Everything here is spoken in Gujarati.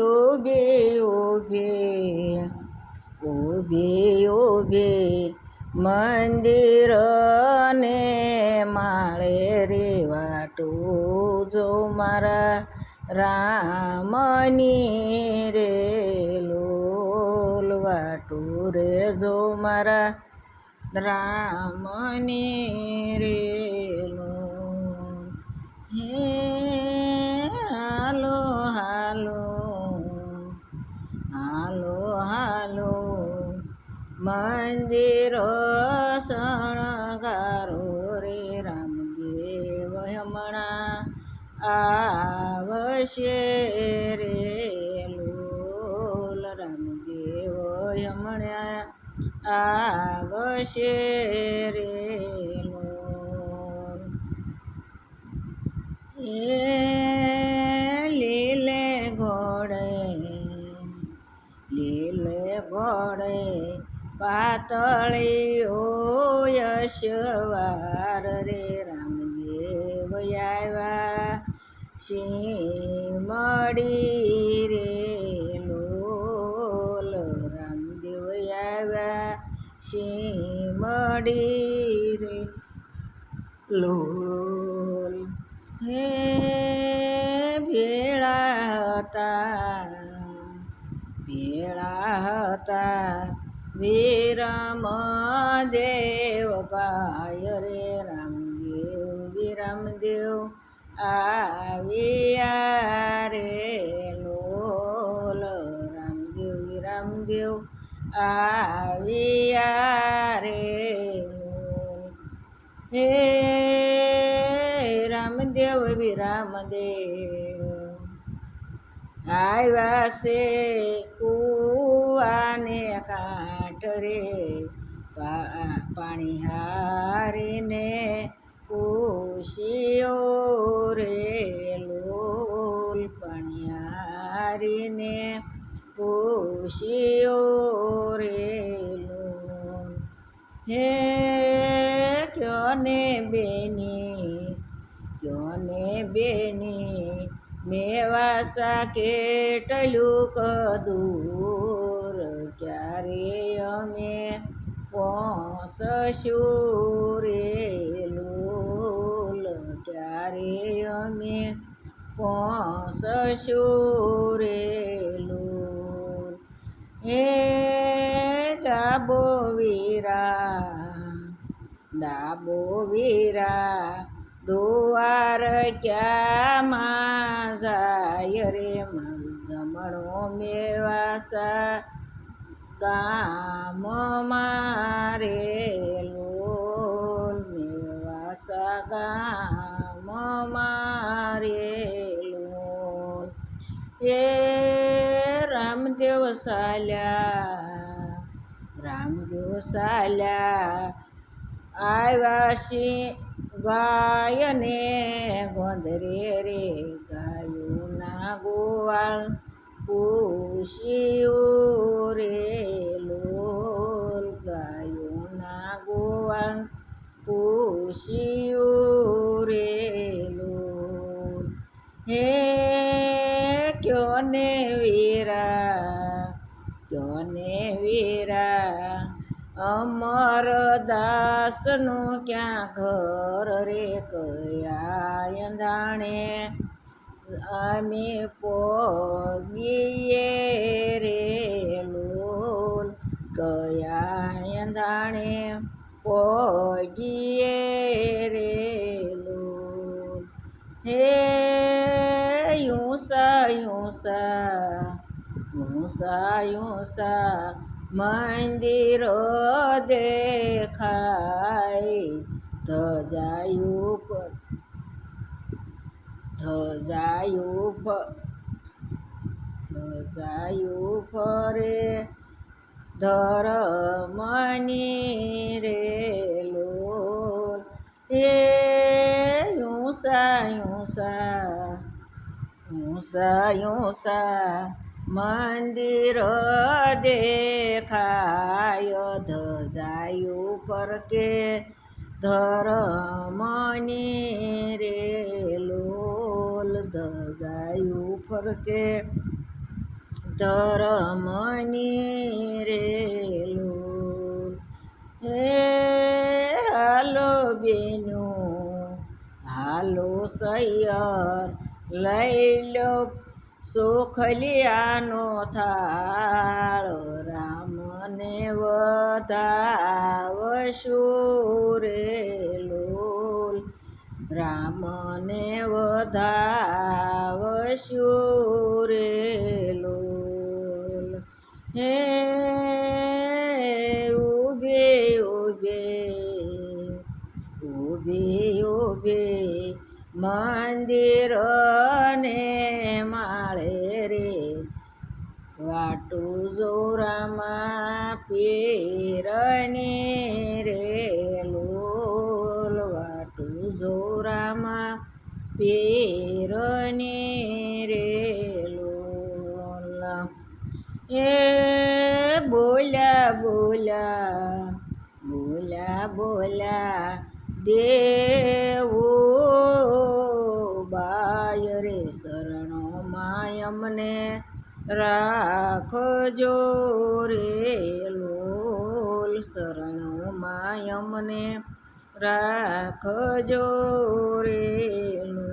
ઉભે ઉભે ઓબે ઉભે મંદિર ને માળે રે વાટું જો મારા રામની રે લોલ વાટું રે જો મારા રામની રે લોલ મંદિર શણગારો રે રામદેવ હમણાં આવશે રે લોલ રામદેવ હમણાં આવશે રે લોલ. એ લીલે ઘોડે લીલે ઘોડે પાતળીઓ યશવાર રે રામદેવ આવ્યા. સિંહ રે લોલ રામદેવ આવ્યા. સિંહ રે લોલ. હે ભેળા હતા ભેળા હતા. વિરમ દેવ ભાઈ રે રામદેવ, વિરમદેવ આવ્યા રે લોલ રામદેવ, વિરમદેવ આવ્યા રે હે રામદેવ, વિરામદેવ, આવ્યા છે કુવાને કાંઠ રે પાણી હારીને કુશિયો રે, લોલ પાણી હારીને કુશિયો રે, લોલ. હે ક્યોને બેની ક્યો ને બેની, મેવાસા કેટલું કદૂર ક્યારે અમે પહોંચશું રે લોલ ક્યારે અમે પહોંચશું રે લોલ હે ડાબો વીરા ડાબો વીરા દુવાર ક્યાંમાં જાય રે જમણો મેવાસા ગામ મારે લોલ મેવાસા ગામ મારે લોલ. એ રામદેવ સાલ્યા રામદેવ સાલ્યા, આવ્યા સિંહ ગાયને ગોંધરે રે ગાયોના ગોવાળ. પૂછ્યું રે લોલ ગાયોના ગોવાળ. પૂછ્યું રે લોલ. હે ક્યોને વીરા? ક્યોને વીરા? અમર દાસનું ક્યાં ઘર રે કયા અંધાણે અમે પોગીએ રે લોલ કયા દાણે? પોગીએ રે લોલ. હે યુસા યુસા યુસા યુસા, મંદિરો દેખાય પર ધજાયું પર ધજાયું ફરે ધરમની રે લોલ એ યુસા યુસા યુસા યુસા મંદિર દેખાય ધજાયું પર કે ધરમની રે લોલ ધજાયું ફરકે ધરમની રેલું. હે હાલો બેનું, હાલો સૈયર, લઈ લો સુખલિયાનો થાળ. રામને વધાવશું રે લોલ રામને વધાવશો રે લોલ. હે ઉભે ઉભે ઉભે ઉભે, મંદિર ને માળે રે. વાટુ જોરામાં પીરની પીરની રે લોલ. એ બોલા બોલા બોલા બોલા, દેવો બાય રે શરણો માયમને રાખજો રે લોલ. શરણો માયમને રાખજો રે લોલ.